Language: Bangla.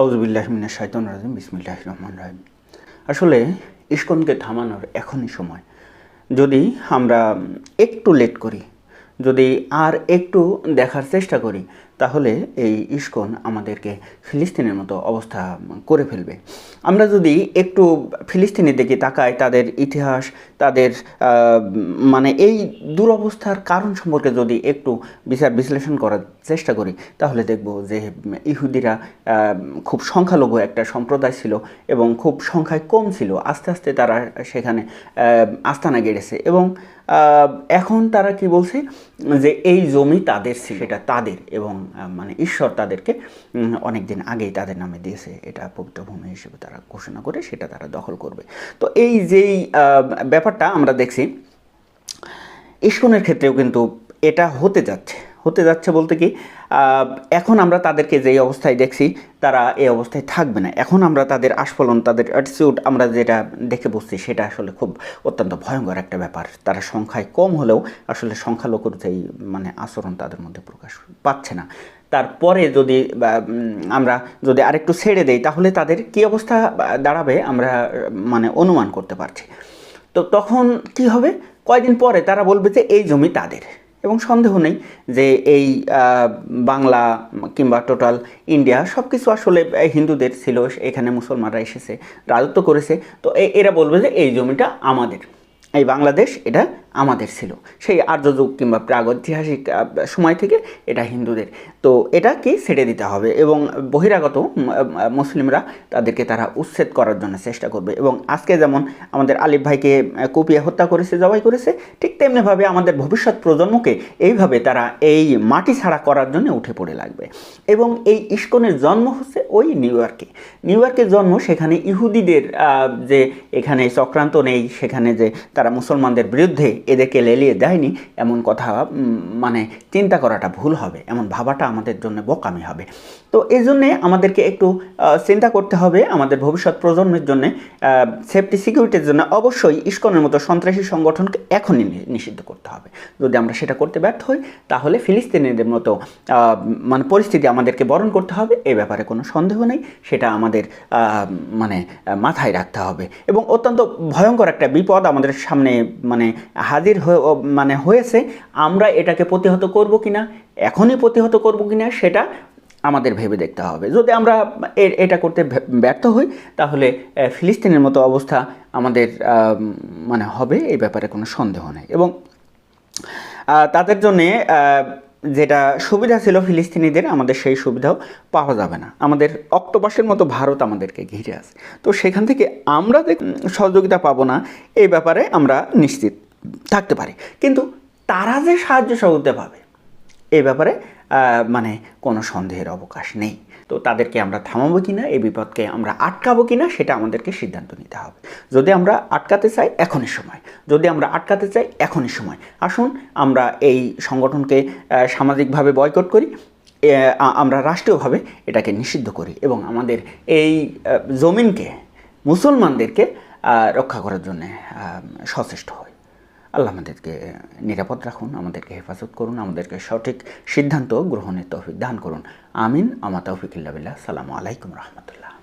আউজবিল্লাহ মিনা শাইতন রাজিম বিসমিল্লাহ রহমান রাহিম। আসলে ইস্কনকে থামানোর এখনই সময়। যদি আমরা একটু লেট করি, যদি আর একটু দেখার চেষ্টা করি তাহলে এই ইস্কন আমাদেরকে ফিলিস্তিনের মতো অবস্থা করে ফেলবে। আমরা যদি একটু ফিলিস্তিনের দিকে তাকাই, তাদের ইতিহাস, তাদের মানে এই দুরবস্থার কারণ সম্পর্কে যদি একটু বিচার বিশ্লেষণ করার চেষ্টা করি, তাহলে দেখব যে ইহুদিরা খুব সংখ্যালঘু একটা সম্প্রদায় ছিল এবং খুব সংখ্যায় কম ছিল। আস্তে আস্তে তারা সেখানে আস্তানা গেড়েছে এবং এখন তারা কি বলছে? যে এই জমি তাদের ছিল, সেটা তাদের এবং মানে ঈশ্বর তাদেরকে অনেক দিন আগেই তাদের নামে দিয়েছে। এটা পবিত্র ভূমি হিসেবে তারা ঘোষণা করে সেটা তারা দখল করবে। তো এই যেই ব্যাপারটা আমরা দেখছি, ইস্কনের ক্ষেত্রেও কিন্তু এটা হতে যাচ্ছে। হতে যাচ্ছে বলতে কি এখন আমরা তাদেরকে যেই অবস্থায় দেখছি, তারা এই অবস্থায় থাকবে না। এখন আমরা তাদের আস্ফলন, তাদের অ্যাটিটিউড আমরা যেটা দেখে বসছি, সেটা আসলে খুব অত্যন্ত ভয়ঙ্কর একটা ব্যাপার। তারা সংখ্যায় কম হলেও আসলে সংখ্যালঘুর যেই মানে আচরণ তাদের মধ্যে প্রকাশ পাচ্ছে না। তারপরে যদি আমরা যদি আরেকটু ছেড়ে দেই, তাহলে তাদের কি অবস্থা দাঁড়াবে আমরা মানে অনুমান করতে পারছি। তো তখন কি হবে? কয়দিন পরে তারা বলবে যে, এই জমি তাদের। এবং সন্দেহ নেই যে এই বাংলা কিংবা টোটাল ইন্ডিয়া সব কিছু আসলে হিন্দুদের ছিল, এখানে মুসলমানরা এসেছে, রাজত্ব করেছে। তো এরা বলবে যে এই জমিটা আমাদের। এই বাংলাদেশ এটা আমাদের ছিল। সেই আর্য যুগ কিংবা প্রাগৈতিহাসিক সময় থেকে এটা হিন্দুদের। তো এটা কি ছেড়ে দিতে হবে এবং বহিরাগত মুসলিমরা তাদেরকে তারা উচ্ছেদ করার জন্য চেষ্টা করবে। এবং আজকে যেমন আমাদের আলিফ ভাইকে কুপিয়ে হত্যা করেছে, জবাই করেছে, ঠিক তেমনিভাবে আমাদের ভবিষ্যৎ প্রজন্মকে এইভাবে তারা এই মাটি ছাড়া করার জন্য উঠে পড়ে লাগবে। এবং এই ইস্কনের জন্ম হচ্ছে ওই নিউ ইয়র্কে। নিউ ইয়র্কের জন্ম সেখানে ইহুদিদের যে এখানে চক্রান্ত নেই, সেখানে যে তারা মুসলমানদের বিরুদ্ধে এদেরকে লেলিয়ে দেয়নি, এমন কথা মানে চিন্তা করাটা ভুল হবে, এমন ভাবাটা আমাদের জন্য বোকামি হবে। তো এই জন্যে আমাদেরকে একটু চিন্তা করতে হবে আমাদের ভবিষ্যৎ প্রজন্মের জন্য সেফটি সিকিউরিটির জন্য অবশ্যই ইস্কনের মতো সন্ত্রাসী সংগঠনকে এখনই নিষিদ্ধ করতে হবে। যদি আমরা সেটা করতে ব্যর্থ হই, তাহলে ফিলিস্তিনিদের মতো মানে পরিস্থিতি আমাদেরকে বরণ করতে হবে, এ ব্যাপারে কোনো সন্দেহ নেই, সেটা আমাদের মানে মাথায় রাখতে হবে। এবং অত্যন্ত ভয়ঙ্কর একটা বিপদ আমাদের সামনে মানে হাজির মানে হয়েছে, আমরা এটাকে প্রতিহত করব কিনা, এখনই প্রতিহত করব কিনা, সেটা আমাদের ভেবে দেখতে হবে। যদি আমরা এটা করতে ব্যর্থ হই, তাহলে ফিলিস্তিনের মতো অবস্থা আমাদের মানে হবে, এই ব্যাপারে কোনো সন্দেহ নেই। এবং তাদের জন্যে যেটা সুবিধা ছিল ফিলিস্তিনিদের, আমাদের সেই সুবিধাও পাওয়া যাবে না। আমাদের অক্টোপাসের মতো ভারত আমাদেরকে ঘিরে আছে। তো সেখান থেকে আমরা যে সহযোগিতা পাবো না, এই ব্যাপারে আমরা নিশ্চিত। থাকতে পারে। কিন্তু তারা যে সাহায্য সহযোগিতা পাবে, এ ব্যাপারে মানে কোনো সন্দেহের অবকাশ নেই। তো তাদেরকে আমরা থামাবো কি না এই বিপদকে আমরা আটকাবো কিনা, সেটা আমাদেরকে সিদ্ধান্ত নিতে হবে। যদি আমরা আটকাতে চাই, এখনই সময়। যদি আমরা আটকাতে চাই, এখনই সময়। আসুন, আমরা এই সংগঠনকে সামাজিকভাবে বয়কট করি আমরা রাষ্ট্রীয়ভাবে এটাকে নিষিদ্ধ করি এবং আমাদের এই জমিনকে, মুসলমানদেরকে রক্ষা করার জন্যে সচেষ্ট হই। আল্লাহ আমাদেরকে নিরাপদ রাখুন, আমাদেরকে হেফাজত করুন, আমাদেরকে সঠিক সিদ্ধান্ত গ্রহণের তৌফিক দান করুন। আমিন, আমা তৌফিক সালামু আলাইকুম রহমতুল্লাহ।